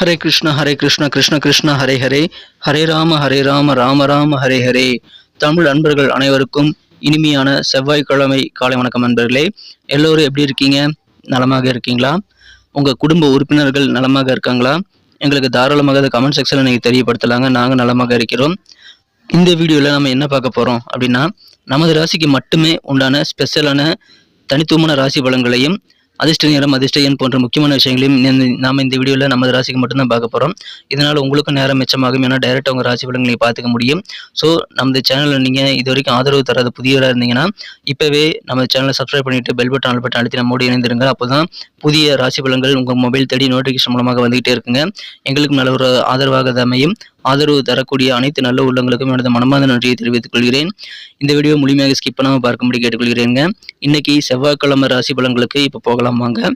ஹரே கிருஷ்ண ஹரே கிருஷ்ண கிருஷ்ண கிருஷ்ண ஹரே ஹரே. ஹரே ராம ஹரே ராம ராம ராம ஹரே ஹரே. தமிழ் அன்பர்கள் அனைவருக்கும் இனிமையான செவ்வாய்க்கிழமை காலை வணக்கம் நண்பர்களே. எல்லோரும் எப்படி இருக்கீங்க? நலமாக இருக்கீங்களா? உங்கள் குடும்ப உறுப்பினர்கள் நலமாக இருக்காங்களா? எங்களுக்கு தாராளமாக அதை கமெண்ட் செக்ஷனில் நீங்கள் தெரியப்படுத்தலாங்க. நாங்கள் நலமாக இருக்கிறோம். இந்த வீடியோவில் நம்ம என்ன பார்க்க போகிறோம் அப்படின்னா நமது ராசிக்கு மட்டுமே உண்டான ஸ்பெஷலான தனித்துவமான ராசி பலன்களையும் அதிர்ஷ்ட நேரம் அதிர்ஷ்ட எண் போன்ற முக்கியமான விஷயங்களையும் இந்த- இந்த வீடியோவில் நமது ராசிக்கு மட்டும்தான் பார்க்க போகிறோம் இதனால் உங்களுக்கும் நேரம் மிச்சமாகும். ஏன்னா டைரெக்டாக உங்கள் ராசி பலன்களை பார்த்துக்க முடியும். ஸோ நமது சேனலில் நீங்கள் இது வரைக்கும் ஆதரவு தராத புதியவராக இருந்தீங்கன்னா இப்போவே நம்ம சேனலை சப்ஸ்கிரைப் பண்ணிட்டு பெல் பட்டன் ஆல் பட்டன் அழுத்தி நம்மோடு இணைந்திருங்க அப்போ தான் புதிய ராசி பலன்கள் உங்கள் மொபைல் தேடி நோட்டிஃபிகேஷன் மூலமாக வந்துகிட்டே இருக்குங்க. எங்களுக்கு நல்ல ஒரு ஆதரவாக அமையும். ஆதரவு தரக்கூடிய அனைத்து நல்ல உள்ளங்களுக்கும் எனது மனமார்ந்த நன்றியை தெரிவித்துக் கொள்கிறேன். இந்த வீடியோ முழுமையாக ஸ்கிப் பண்ணாமல் பார்க்கும்படி கேட்டுக்கொள்கிறேங்க. இன்னைக்கு செவ்வாய்க்கிழமை ராசி பலன்களுக்கு இப்போ போகலாம் வாங்க.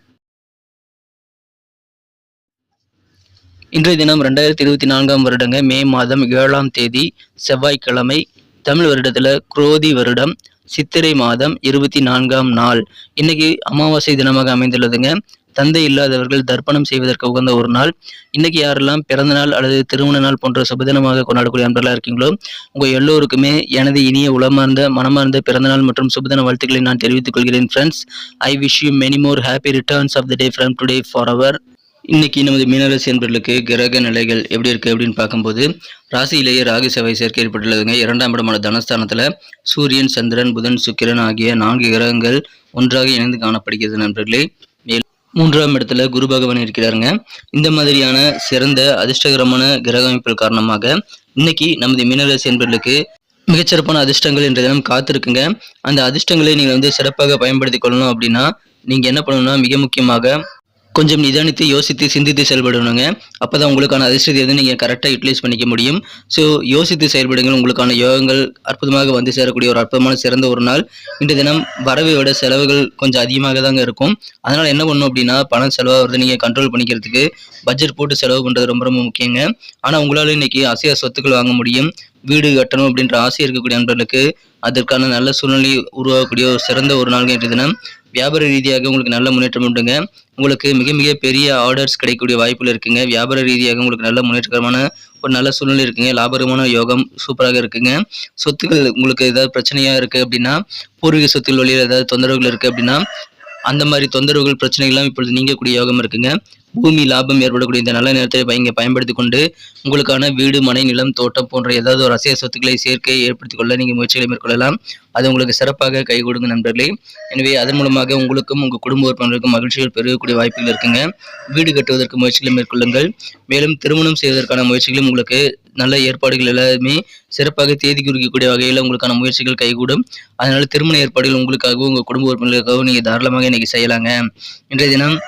இன்றைய தினம் ரெண்டாயிரத்தி இருபத்தி நான்காம் வருடங்க. மே மாதம் ஏழாம் தேதி செவ்வாய்க்கிழமை. தமிழ் வருடத்துல குரோதி வருடம். சித்திரை மாதம் இருபத்தி நான்காம் நாள். இன்னைக்கு அமாவாசை தினமாக அமைந்துள்ளதுங்க. தந்தை இல்லாதவர்கள் தர்ப்பணம் செய்வதற்கு உகந்த ஒரு நாள். இன்னைக்கு யாரெல்லாம் பிறந்த நாள் அல்லது திருமண நாள் போன்ற சுபதினமாக கொண்டாடக்கூடிய அன்பர்களாக இருக்கீங்களோ உங்க எல்லோருக்குமே எனது இனிய உளமார்ந்த மனமார்ந்த பிறந்தநாள் மற்றும் சுபதின வாழ்த்துக்களை நான் தெரிவித்துக் கொள்கிறேன் friends I wish you many more happy returns of the day from today for our இன்னைக்கு நமது மீனராசி என்பர்களுக்கு கிரக நிலைகள் எப்படி இருக்கு அப்படின்னு பார்க்கும்போது ராசியிலேயே ராகு செவ்வாய் சேர்க்கை ஏற்பட்டுள்ளதுங்க. இரண்டாம் இடமான தனஸ்தானத்துல சூரியன் சந்திரன் புதன் சுக்கிரன் ஆகிய நான்கு கிரகங்கள் ஒன்றாக இணைந்து காணப்படுகிறது நண்பர்களே. மேலும் மூன்றாம் இடத்துல குரு பகவான் இருக்கிறாருங்க. இந்த மாதிரியான சிறந்த அதிர்ஷ்டகரமான கிரக அமைப்புகள் காரணமாக இன்னைக்கு நமது மீனராசி என்பர்களுக்கு மிகச்சிறப்பான அதிர்ஷ்டங்கள் என்ற தினம் காத்திருக்குங்க. அந்த அதிர்ஷ்டங்களை நீங்கள் வந்து சிறப்பாக பயன்படுத்திக் கொள்ளணும் அப்படின்னா நீங்க என்ன பண்ணணும்னா மிக முக்கியமாக கொஞ்சம் நிதானித்து யோசித்து சிந்தித்து செயல்படணுங்க. அப்போ தான் உங்களுக்கான அதிர்ஷ்டத்தை வந்து நீங்கள் கரெக்டாக யூட்டிலைஸ் பண்ணிக்க முடியும். ஸோ யோசித்து செயல்படுங்கள். உங்களுக்கான யோகங்கள் அற்புதமாக வந்து சேரக்கூடிய ஒரு அற்புதமான சிறந்த ஒரு நாள். இன்றைய தினம் வரவை விட செலவுகள் கொஞ்சம் அதிகமாக தாங்க இருக்கும். அதனால் என்ன பண்ணணும் அப்படின்னா பணம் செலவாகிறத நீங்கள் கண்ட்ரோல் பண்ணிக்கிறதுக்கு பட்ஜெட் போட்டு செலவு பண்ணுறது ரொம்ப ரொம்ப முக்கியங்க. ஆனால் உங்களால் இன்றைக்கி அசைய சொத்துக்கள் வாங்க முடியும். வீடு கட்டணும் அப்படின்ற ஆசை இருக்கக்கூடிய நண்பர்களுக்கு அதற்கான நல்ல சூழ்நிலை உருவாகக்கூடிய ஒரு சிறந்த ஒரு நாள் இன்றைய தினம். வியாபார ரீதியாக உங்களுக்கு நல்ல முன்னேற்றம் உண்டுங்க. உங்களுக்கு மிக மிக பெரிய ஆர்டர்ஸ் கிடைக்கக்கூடிய வாய்ப்புகள் இருக்குங்க. வியாபார ரீதியாக உங்களுக்கு நல்ல முன்னேற்றகரமான ஒரு நல்ல சூழ்நிலை இருக்குங்க. லாபகரமான யோகம் சூப்பராக இருக்குங்க. சொத்துக்கள் உங்களுக்கு ஏதாவது பிரச்சனையாக இருக்கு அப்படின்னா பூர்வீக சொத்துக்கள் வழியில் ஏதாவது தொந்தரவுகள் இருக்குது அப்படின்னா அந்த மாதிரி தொந்தரவுகள் பிரச்சனைகள்லாம் இப்பொழுது நீங்கக்கூடிய யோகம் இருக்குங்க. பூமி லாபம் ஏற்படக்கூடிய இந்த நல்ல நேரத்தை ப- பயன்படுத்தி கொண்டு உங்களுக்கான வீடு மனை நிலம் தோட்டம் போன்ற ஏதாவது ஒரு அசைய சொத்துக்களை சேர்க்கை ஏற்படுத்திக் கொள்ள நீங்கள் முயற்சிகளை மேற்கொள்ளலாம். அது உங்களுக்கு சிறப்பாக கை கொடுங்க நண்பர்களே. எனவே அதன் மூலமாக உங்களுக்கும் உங்கள் குடும்ப உறுப்பினர்களுக்கும் மகிழ்ச்சிகள் பெருகக்கூடிய வாய்ப்புகள் இருக்குங்க. வீடு கட்டுவதற்கு முயற்சிகளை மேற்கொள்ளுங்கள். மேலும் திருமணம் செய்வதற்கான முயற்சிகளும் உங்களுக்கு நல்ல ஏற்பாடுகள் எல்லாமே சிறப்பாக தேதி குறிக்கக்கூடிய வகையில் உங்களுக்கான முயற்சிகள் கைகூடும். அதனால் திருமண ஏற்பாடுகள் உங்களுக்காகவும் உங்கள் குடும்ப உறுப்பினர்களுக்காகவும் நீங்கள் தாராளமாக இன்றைக்கி செய்யலாங்க. இன்றைய தினம்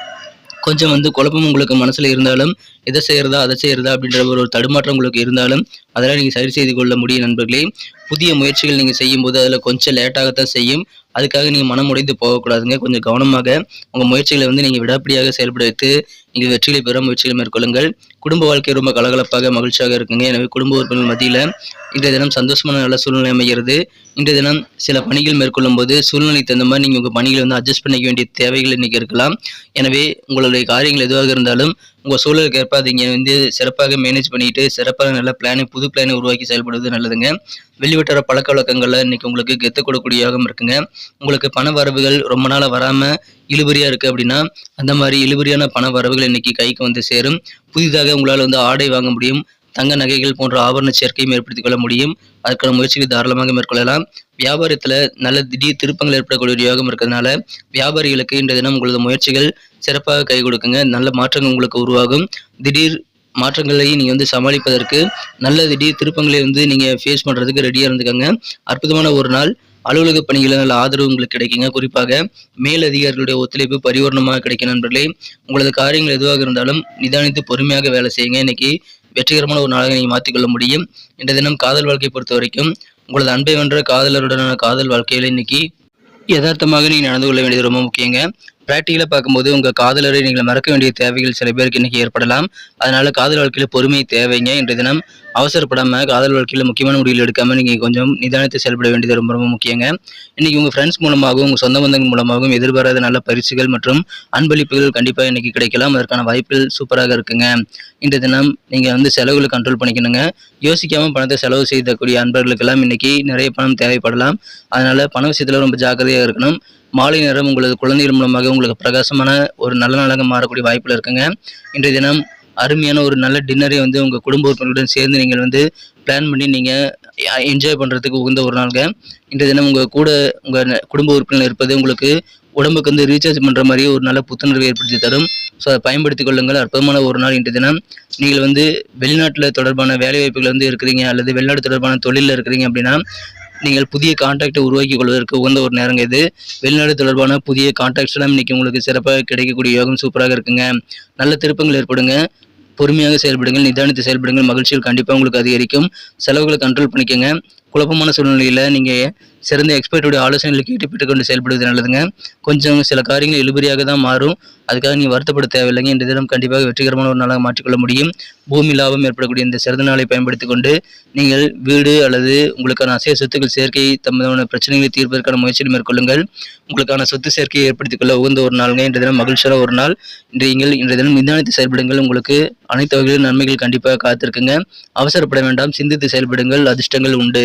கொஞ்சம் வந்து குழப்பம் உங்களுக்கு மனசுல இருந்தாலும் இதை செய்யறதா அதை செய்யறதா அப்படின்ற ஒரு ஒரு தடுமாற்றம் உங்களுக்கு இருந்தாலும் அதெல்லாம் நீங்க சரி செய்து கொள்ள முடியும் நண்பர்களே. புதிய முயற்சிகள் நீங்க செய்யும்போது அதுல கொஞ்சம் லேட்டாகத்தான் செய்யும். அதுக்காக நீங்க மனம் உடைந்து போகக்கூடாதுங்க. கொஞ்சம் கவனமாக உங்க முயற்சிகளை வந்து நீங்க விடாப்பிடியாக செயல்பட வைத்து நீங்கள் வெற்றிகளை பெற முயற்சிகளை மேற்கொள்ளுங்கள். குடும்ப வாழ்க்கை ரொம்ப கலகலப்பாக மகிழ்ச்சியாக இருக்குங்க. எனவே குடும்ப உறுப்பினர்கள் மத்தியில் இன்றைய தினம் சந்தோஷமான நல்ல சூழ்நிலை அமைகிறது. இன்றைய தினம் சில பணிகள் மேற்கொள்ளும் போது சூழ்நிலைக்கு தகுந்த மாதிரி நீங்கள் உங்கள் பணிகளை வந்து அட்ஜஸ்ட் பண்ணிக்க வேண்டிய தேவைகள் இன்னைக்கு இருக்கலாம். எனவே உங்களுடைய காரியங்கள் எதுவாக இருந்தாலும் உங்கள் சூழலுக்கு ஏற்ப அதை இங்கே வந்து சிறப்பாக மேனேஜ் பண்ணிட்டு சிறப்பாக நல்ல பிளானை புது பிளானை உருவாக்கி செயல்படுவது நல்லதுங்க. வெளிவட்டார பழக்க வழக்கங்களில் இன்னைக்கு உங்களுக்கு கெத்து கொடுக்கக்கூடிய இருக்குங்க. உங்களுக்கு பண வரவுகள் ரொம்ப நாளாக வராமல் இழுபறியாக இருக்குது அப்படின்னா அந்த மாதிரி இழுபறியான பண வரவுகள் இன்றைக்கி கைக்கு வந்து சேரும். புதிதாக உங்களால் வந்து ஆடை வாங்க முடியும். தங்க நகைகள் போன்ற ஆபரண சேர்க்கையும் ஏற்படுத்திக் கொள்ள முடியும். அதற்கான முயற்சிகளை தாராளமாக மேற்கொள்ளலாம். வியாபாரத்தில் நல்ல திடீர் திருப்பங்கள் ஏற்படக்கூடிய ஒரு யோகம் இருக்கிறதுனால வியாபாரிகளுக்கு இன்றைய தினம் உங்களது முயற்சிகள் சிறப்பாக கை கொடுக்குங்க. நல்ல மாற்றங்கள் உங்களுக்கு உருவாகும். திடீர் மாற்றங்களை நீங்கள் வந்து சமாளிப்பதற்கு நல்ல திடீர் திருப்பங்களை வந்து நீங்கள் ஃபேஸ் பண்ணுறதுக்கு ரெடியாக இருந்துக்கங்க. அற்புதமான ஒரு நாள். அலுவலக பணிகளில் நல்ல ஆதரவு உங்களுக்கு கிடைக்குங்க. குறிப்பாக மேல் அதிகாரிகளுடைய ஒத்துழைப்பு பரிவர்ணமாக கிடைக்கும் நண்பர்களே. உங்களது காரியங்கள் எதுவாக இருந்தாலும் நிதானித்து பொறுமையாக வேலை செய்யுங்க. இன்னைக்கு வெற்றிகரமான ஒரு நாளாக நீங்கள் மாற்றிக்கொள்ள முடியும். இன்றைய தினம் காதல் வாழ்க்கை பொறுத்த வரைக்கும் உங்களது அன்பை வென்ற காதலருடனான காதல் வாழ்க்கையில் இன்னைக்கு யதார்த்தமாக நீங்கள் நடந்து கொள்ள வேண்டியது ரொம்ப முக்கியங்க. பேட்டியில் பார்க்கும்போது உங்கள் காதலரை நீங்கள் மறக்க வேண்டிய தேவைகள் சில பேருக்கு இன்றைக்கி ஏற்படலாம். அதனால் காதல் வாழ்க்கையில் பொறுமை தேவைங்க. இன்றைய தினம் அவசரப்படாமல் காதல் வாழ்க்கையில் முக்கியமான முடிவுகள் எடுக்காமல் நீங்கள் கொஞ்சம் நிதானத்தை செயல்பட வேண்டியது ரொம்ப ரொம்ப முக்கியங்க. இன்றைக்கி உங்கள் ஃப்ரெண்ட்ஸ் மூலமாகவும் உங்கள் சொந்த பந்தங்கள் மூலமாகவும் எதிர்பாராத நல்ல பரிசுகள் மற்றும் அன்பளிப்புகள் கண்டிப்பாக இன்றைக்கி கிடைக்கலாம். அதற்கான வாய்ப்புகள் சூப்பராக இருக்குங்க. இன்றைய தினம் நீங்கள் வந்து செலவுகளை கண்ட்ரோல் பண்ணிக்கணுங்க. யோசிக்காமல் பணத்தை செலவு செய்யக்கூடிய அன்பர்களுக்கெல்லாம் இன்றைக்கி நிறைய பணம் தேவைப்படலாம். அதனால் பண விஷயத்தில் ரொம்ப ஜாக்கிரதையாக இருக்கணும். மாலை நேரம் உங்களது குழந்தைகள் மூலமாக உங்களுக்கு பிரகாசமான ஒரு நல்ல நாளாக மாறக்கூடிய வாய்ப்பில் இருக்குங்க. இன்றைய தினம் அருமையான ஒரு நல்ல டின்னரை வந்து உங்கள் குடும்ப உறுப்பினர்களுடன் சேர்ந்து நீங்கள் வந்து பிளான் பண்ணி நீங்கள் என்ஜாய் பண்ணுறதுக்கு உகந்த ஒரு நாளுங்க. இன்றைய தினம் உங்கள் கூட உங்கள் குடும்ப உறுப்பினர் இருப்பது உங்களுக்கு உடம்புக்கு வந்து ரீசார்ஜ் பண்ணுற மாதிரி ஒரு நல்ல புத்துணர்வு ஏற்படுத்தி தரும். ஸோ அதை பயன்படுத்திக் கொள்ளுங்கள். அற்புதமான ஒரு நாள் இன்றைய தினம். நீங்கள் வந்து வெளிநாட்டில் தொடர்பான வேலைவாய்ப்புகள் வந்து இருக்கிறீங்க அல்லது வெளிநாடு தொடர்பான தொழிலில் இருக்கிறீங்க அப்படின்னா நீங்கள் புதிய கான்டாக்டை உருவாக்கி கொள்வதற்கு உகந்த ஒரு நேரங்க இது. வெளிநாடு தொடர்பான புதிய கான்டாக்ட்ஸ் எல்லாம் உங்களுக்கு சிறப்பாக கிடைக்கக்கூடிய யோகம் சூப்பராக இருக்குங்க. நல்ல திருப்பங்கள் ஏற்படுங்க. பொறுமையாக செயல்படுங்கள் நிதானித்து செயல்படுங்கள். மகிழ்ச்சிகள் கண்டிப்பாக உங்களுக்கு அதிகரிக்கும். செலவுகளை கண்ட்ரோல் பண்ணிக்கோங்க. குழப்பமான சூழ்நிலையில் நீங்கள் சிறந்த எக்ஸ்பர்ட்டுடைய ஆலோசனைகளை கேட்டு பெற்றுக்கொண்டு செயல்படுவது நல்லதுங்க. கொஞ்சம் சில காரியங்கள் இழுபறியாக தான் மாறும். அதுக்காக நீங்கள் வருத்தப்பட தேவையில்லைங்க. இந்த தினம் கண்டிப்பாக வெற்றிகரமான ஒரு நாளாக மாற்றிக்கொள்ள முடியும். பூமி லாபம் ஏற்படக்கூடிய இந்த சிறந்த நாளை பயன்படுத்தி கொண்டு நீங்கள் வீடு அல்லது உங்களுக்கான அசைய சொத்துக்கள் சேர்க்கை தம்மதான பிரச்சனைகளை தீர்ப்பதற்கான முயற்சியை மேற்கொள்ளுங்கள். உங்களுக்கான சொத்து சேர்க்கையை ஏற்படுத்திக் கொள்ள உகந்த ஒரு நாளுங்க. இன்றைய தினம் மகிழ்ச்சியான ஒரு நாள். இன்றைய நீங்கள் இன்றைய தினம் நிதானித்து செயல்படுங்கள். உங்களுக்கு அனைத்து வகையிலும் நன்மைகள் கண்டிப்பாக காத்திருக்குங்க. அவசரப்பட வேண்டாம். சிந்தித்து செயல்படுங்கள். அதிர்ஷ்டங்கள் உண்டு.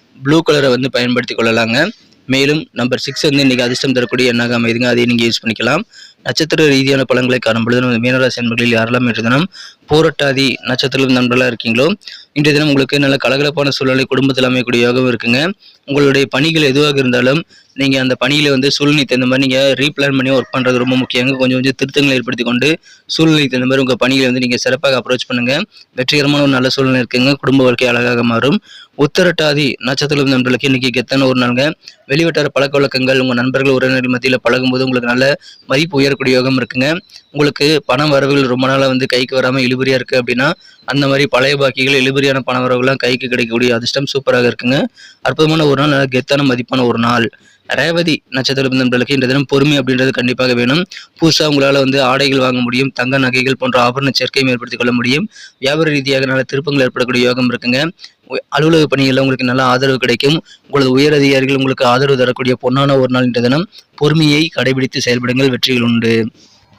ப்ளூ கலரை வந்து பயன்படுத்தி கொள்ளலாங்க. மேலும் நம்பர் சிக்ஸ் வந்து இன்னைக்கு அதிர்ஷ்டம் தரக்கூடிய எண்ணாக அமைதுங்க. அதையும் நீங்கள் யூஸ் பண்ணிக்கலாம். நட்சத்திர ரீதியான பலன்களை காணும் பொழுது நமது மீனராசி நண்பர்களில் யாரெல்லாம் இன்று தினம் போராட்டாதி நட்சத்திரம் நண்பர்களாக இருக்கீங்களோ இன்றைய தினம் உங்களுக்கு நல்ல கலகலப்பான சூழ்நிலை குடும்பத்தில் அமையக்கூடிய யோகம் இருக்குங்க. உங்களுடைய பணிகள் எதுவாக இருந்தாலும் நீங்கள் அந்த பணியில் வந்து சூழ்நிலை தகுந்த மாதிரி நீங்கள் ரீப்ளான் பண்ணி ஒர்க் பண்ணுறது ரொம்ப முக்கியங்க. கொஞ்சம் கொஞ்சம் திருத்தங்களை ஏற்படுத்தி கொண்டு சூழ்நிலை தகுந்த மாதிரி உங்கள் பணிகளை வந்து நீங்கள் சிறப்பாக அப்ரோச் பண்ணுங்கள் வெற்றிகரமான ஒரு நல்ல சூழ்நிலை இருக்குங்க. குடும்ப வாழ்க்கை அழகாக மாறும். உத்தரட்டாதி நட்சத்திரம் நண்பர்களுக்கு இன்றைக்கி கெத்தான ஒரு நாளுங்க. வெளிவட்டார பழக்க வழக்கங்கள் உங்கள் நண்பர்கள் உறவினர்கள் மத்தியில் பழகும்போது உங்களுக்கு நல்ல மதிப்பு உயரக்கூடிய யோகம் இருக்குங்க. உங்களுக்கு பண வரவுகள் ரொம்ப நாளாக வந்து கைக்கு வராமல் இழுபறியாக இருக்குது அப்படின்னா அந்த மாதிரி பழைய பாக்கிகள் இழுபறியான பண வரவுகள்லாம் கைக்கு கிடைக்கக்கூடிய அதிர்ஷ்டம் சூப்பராக இருக்குங்க. அற்புதமான ஒரு நாள் கெத்தான மதிப்பான ஒரு நாள். ரேவதி நட்சத்திர நண்பர்களுக்கு இந்த தினம் பொறுமை அப்படின்றது கண்டிப்பாக வேணும். புதுசாக உங்களால் வந்து ஆடைகள் வாங்க முடியும் தங்க நகைகள் போன்ற ஆபரண சேர்க்கையும் ஏற்படுத்திக் கொள்ள முடியும். வியாபார ரீதியாக நல்ல திருப்பங்கள் ஏற்படக்கூடிய யோகம் இருக்குங்க. அலுவலக பணிகளில் உங்களுக்கு நல்ல ஆதரவு கிடைக்கும். உங்களது உயர் அதிகாரிகள் உங்களுக்கு ஆதரவு தரக்கூடிய பொன்னான ஒரு நாள் இந்த தினம். பொறுமையை கடைபிடித்து செயல்படுங்கள் வெற்றிகள் உண்டு.